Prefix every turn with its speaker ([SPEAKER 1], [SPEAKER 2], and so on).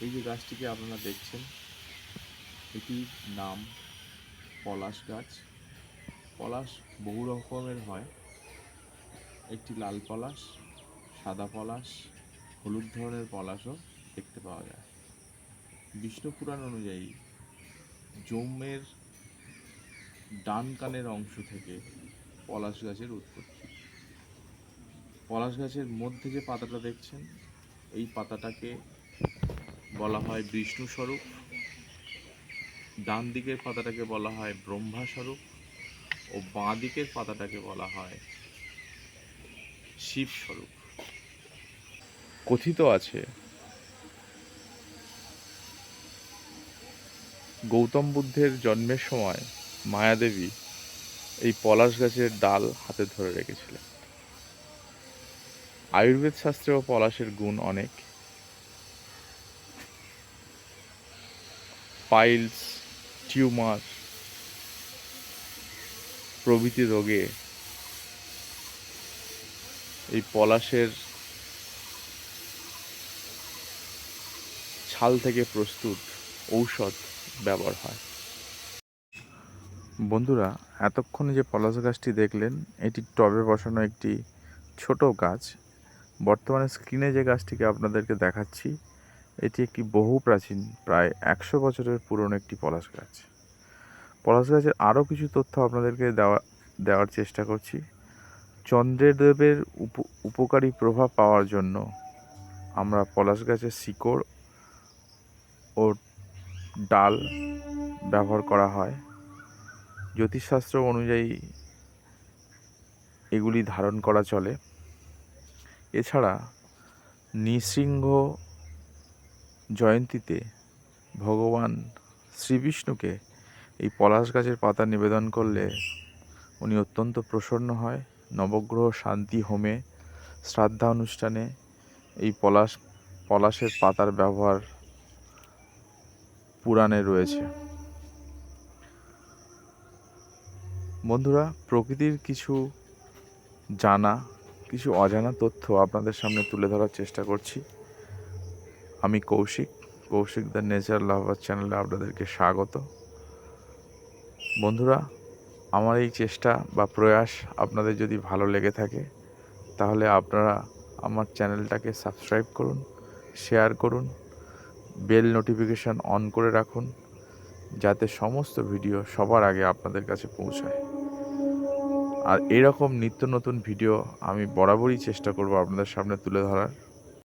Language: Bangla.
[SPEAKER 1] এই যে গাছটিকে আপনারা দেখছেন, এটির নাম পলাশ গাছ। পলাশ বহু রকমের হয়। একটি লাল পলাশ, সাদা পলাশ, হলুদ ধরনের পলাশও দেখতে পাওয়া যায়। বিষ্ণু পুরাণ অনুযায়ী যৌমের ডান কানের অংশ থেকে পলাশ গাছের উৎপত্তি। পলাশ গাছের মধ্যে যে পাতাটা দেখছেন, এই পাতাটাকে বলা হয় বিষ্ণু স্বরূপ। ডান দিকের পাতাটাকে বলা হয় ব্রহ্মা স্বরূপ ও বাঁ দিকের পাতাটাকে বলা হয় শিব স্বরূপ। কথিত আছে, গৌতম বুদ্ধের জন্মের সময় মায়াদেবী এই পলাশ গাছের ডাল হাতে ধরে রেখেছিলেন। আয়ুর্বেদ শাস্ত্রেও পলাশের গুণ অনেক। পাইলস, টিউমার, প্রভৃতি রোগে এই পলাশের ছাল থেকে প্রস্তুত ঔষধ ব্যবহার হয়। বন্ধুরা, এতক্ষণে যে পলাশ গাছটি দেখলেন, এটি টবে বসানো একটি ছোট গাছ। বর্তমানে স্ক্রিনে যে গাছটিকে আপনাদেরকে দেখাচ্ছি এটি একটি বহু প্রাচীন প্রায় একশো বছরের পুরনো একটি পলাশ গাছ। পলাশ গাছের আরও কিছু তথ্য আপনাদেরকে দেওয়া, দেওয়ার চেষ্টা করছি। চন্দ্রের দেবের উপ, উপকারী প্রভাব পাওয়ার জন্য আমরা পলাশ গাছের শিকড় ও ডাল ব্যবহার করা হয়। জ্যোতিষশাস্ত্র অনুযায়ী এগুলি ধারণ করা চলে। এছাড়া নৃসিংহ জয়ন্তীতে ভগবান শ্রীবিষ্ণুকে এই পলাশ গাছের পাতা নিবেদন করলে উনি অত্যন্ত প্রসন্ন হয়। নবগ্রহ শান্তি হোমে, শ্রাদ্ধা অনুষ্ঠানে এই পলাশ, পলাশের পাতার ব্যবহার পুরাণে রয়েছে। বন্ধুরা, প্রকৃতির কিছু জানা, কিছু অজানা তথ্য আপনাদের সামনে তুলে ধরার চেষ্টা করছি। আমি Kaushik Kaushik the nature lover চ্যানেলে আপনাদেরকে স্বাগত। বন্ধুরা, আমার এই চেষ্টা বা প্রয়াস আপনাদের যদি ভালো লেগে থাকে, তাহলে আপনারা আমার চ্যানেলটাকে সাবস্ক্রাইব করুন, শেয়ার করুন, বেল নোটিফিকেশান অন করে রাখুন, যাতে সমস্ত ভিডিও সবার আগে আপনাদের কাছে পৌঁছায়। আর এরকম নিত্য নতুন ভিডিও আমি বরাবরই চেষ্টা করব আপনাদের সামনে তুলে ধরার।